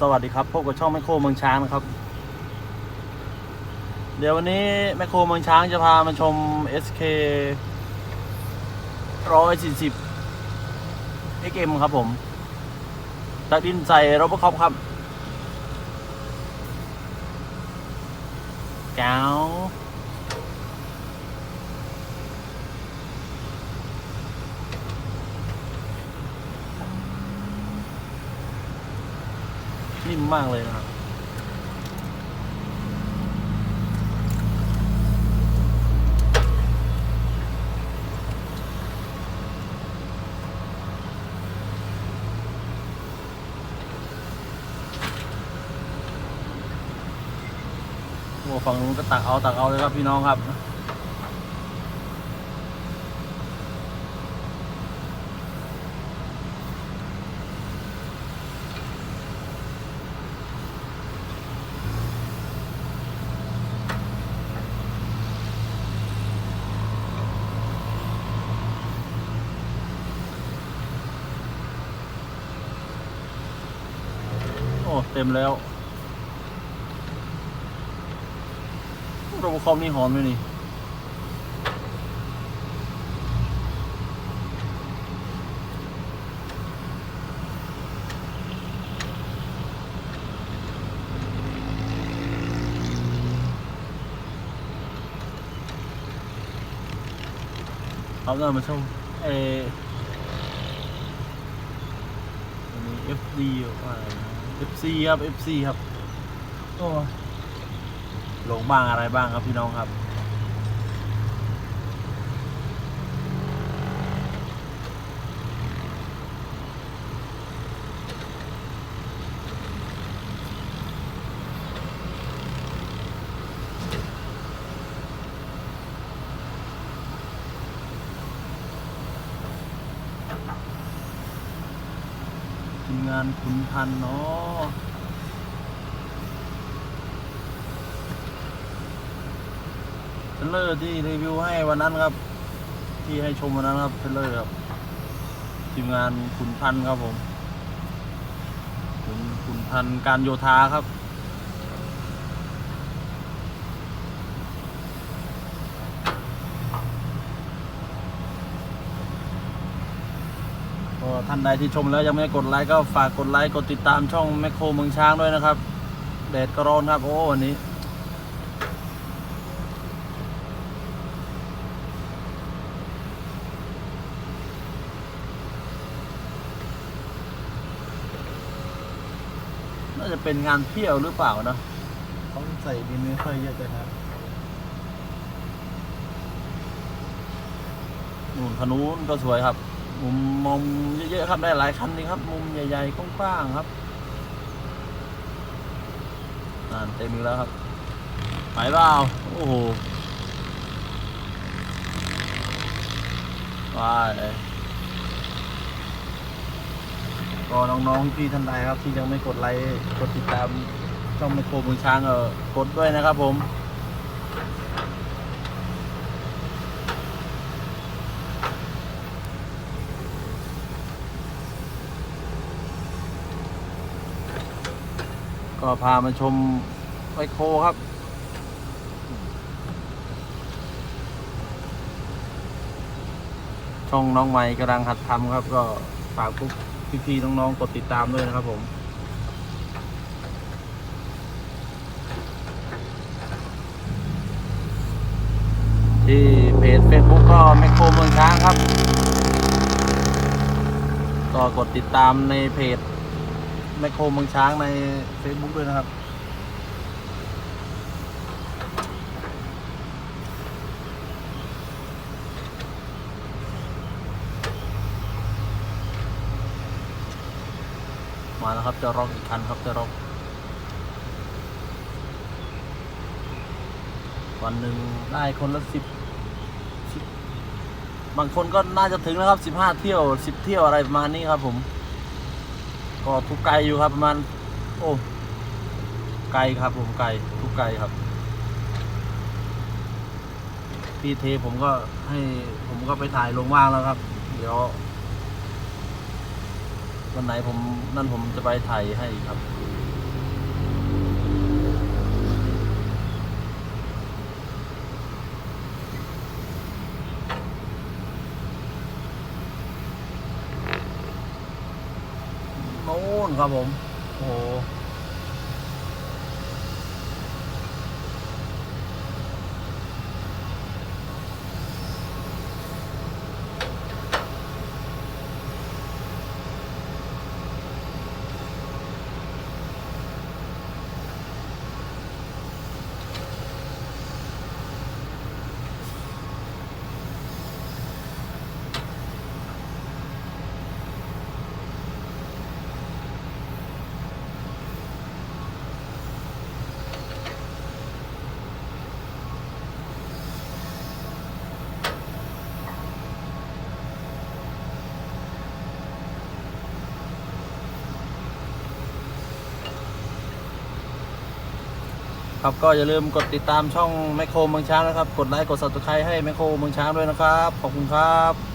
สวัสดีครับพบกับช่องแมคโครเมืองช้างนะครับ เดี๋ยววันนี้แมคโครเมืองช้างจะพามาชม SK 140 XM ครับผมตักดินใส่รบอคอปครับแก้ว นิ่มมากเลยนะครับฝั่งนู้นก็ตักเอาตักเอาเลยครับพี่น้องครับ อ้เต็มแล้วโรบบคอมนี่หอมไหมนี่เอาเงินมาชมเอออันนี้ FD อะไรนะ FC ครับ FC ครับโอ้ยลงบ้างอะไรบ้างครับพี่น้องครับ งานขุนพันธ์เนาะเทรลเลอร์ที่รีวิวให้วันนั้นครับ ที่ให้ชมวันนั้นครับเทรลเลอร์ครับทีมงานขุนพันธ์ครับผมขุนขุนพันธ์การโยธาครับ ก็ท่านใดที่ชมแล้วยังไม่ได้กดไลค์ก็ฝากกดไลค์กดติดตามช่องแมคโครเมืองช้างด้วยนะครับแดดก็ร้อนครับโอ้วันนี้น่าจะเป็นงานเที่ยวหรือเปล่านะเขาใส่ดินไม่ค่อยเยอะเลยครับนู่นขนุนก็สวยครับ มุมมองเยอะๆครับได้หลายคันนี่ครับ มุมใหญ่ๆกว้างๆครับอ่านเต็มอีกแล้วครับไปเปล่าโอ้โหว้ายก็น้องๆพี่ท่านใดครับที่ยังไม่กดไลค์กดติดตามช่องไมโครเมือช้างเออกดด้วยนะครับผม ก็พามาชมไมโครครับ ช่องน้องใหม่กำลังหัดทำครับ ก็ฝากพวกพี่ๆน้องๆกดติดตามด้วยนะครับผมที่เพจ Facebook ก็แมคโครเมืองช้างครับ ก็กดติดตามในเพจ แมคโครเมืองช้างใน Facebook ด้วยนะครับ มาแล้วครับจะร็อกอีกคันครับจะร็อกวันหนึ่งได้คนละสิบสิบบางคนก็น่าจะถึงนะครับสิบห้าเที่ยวสิบเที่ยวอะไรประมาณนี้ครับผม ก็ทุกไกลอยู่ครับประมาณโอ้ไกลครับ ผมไกลทุกไกลครับพี่เทผมก็ให้ผมก็ไปถ่ายลงว่างแล้วครับ เดี๋ยว วันไหนผมนั่นผมจะไปถ่ายให้ครับ นู้นครับผม โอ้โห ครับก็อย่าลืมกดติดตามช่องแมคโครเมืองช้างนะครับ กดไลค์กดซับสไครต์ให้แมคโครเมืองช้างด้วยนะครับ ขอบคุณครับ